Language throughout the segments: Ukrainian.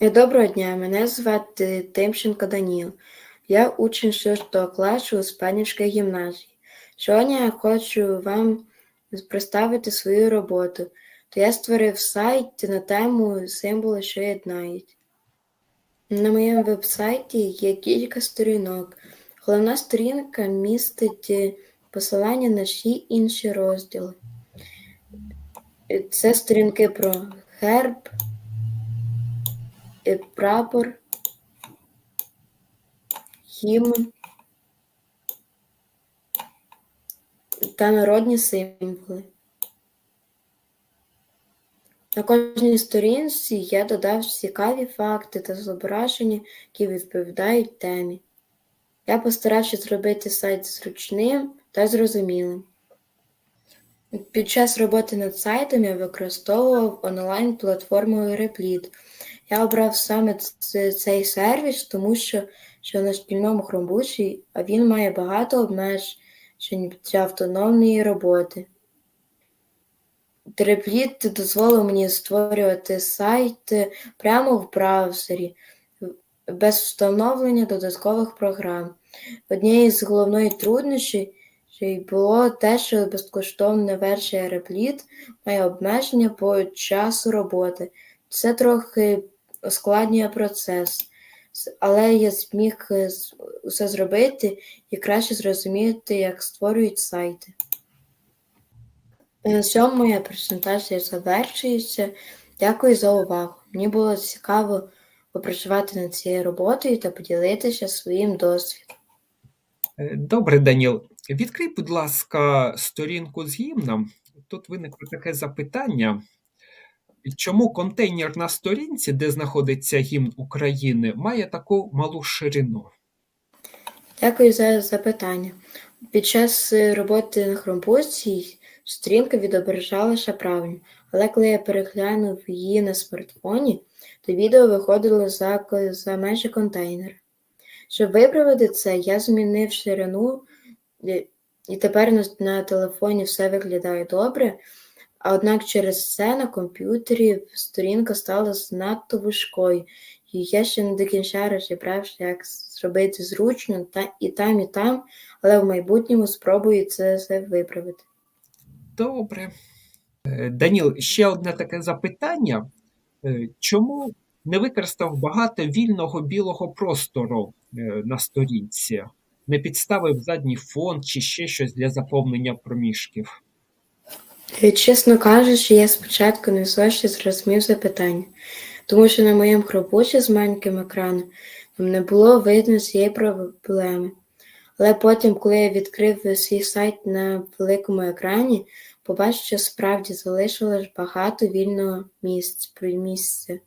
Е, Доброго дня, мене звати Тимченко Даніл. Я учень 6 класу Успенівської гімназії. Сьогодні я хочу вам представити свою роботу. То я створив сайт на тему символи, що єднають. На моєму веб-сайті є кілька сторінок. Головна сторінка містить е, посилання на всі інші розділи. Це сторінки про герб, прапор, гімн та народні символи. На кожній сторінці я додав цікаві факти та зображення, які відповідають темі. Я постарався зробити сайт зручним та зрозумілим. Під час роботи над сайтом я використовував онлайн-платформу Replit. Я обрав саме цей сервіс, тому що, що на шкільному хромбучі, а він має багато обмежень для автономної роботи. Replit дозволив мені створювати сайт прямо в браузері, без встановлення додаткових програм. Однією з головних труднощів було те, що безкоштовна версія Replit має обмеження по часу роботи. Це трохи ускладнює процес, але я зміг е, усе зробити і краще зрозуміти, як створюють сайти. Е, На цьому моя презентація завершується. Дякую за увагу. Мені було цікаво попрацювати над цією роботою та поділитися своїм досвідом. Е, Добре, Даніл. Відкрий, будь ласка, сторінку з гімном. Тут виникло таке запитання. Чому контейнер на сторінці, де знаходиться гімн України, має таку малу ширину? Дякую за запитання. Під час роботи на хромбуці сторінка відображалася правильно, але коли я переглянув її на смартфоні, то відео виходило за, за межі контейнера. Щоб виправити це, я змінив ширину, і тепер на, телефоні все виглядає добре, однак через це на комп'ютері сторінка стала занадто важкою, і я ще не до кінця розібрався, як зробити зручно та і там, і там, але в майбутньому спробую це все виправити. Добре. Е, Даніл, ще одне таке запитання. Е, Чому не використав багато вільного білого простору е, на сторінці? Не підставив задній фон чи ще щось для заповнення проміжків? Е, Чесно кажучи, я спочатку не зовсім зрозумів запитання, тому що на моєму хробучі з маленьким екраном не було видно цієї проблеми. Але потім, коли я відкрив свій сайт на великому екрані, побачив, що справді залишилось багато вільного місця.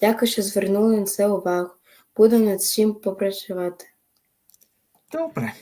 Дякую, що звернули на це увагу. Буду над цим попрацювати. Добре.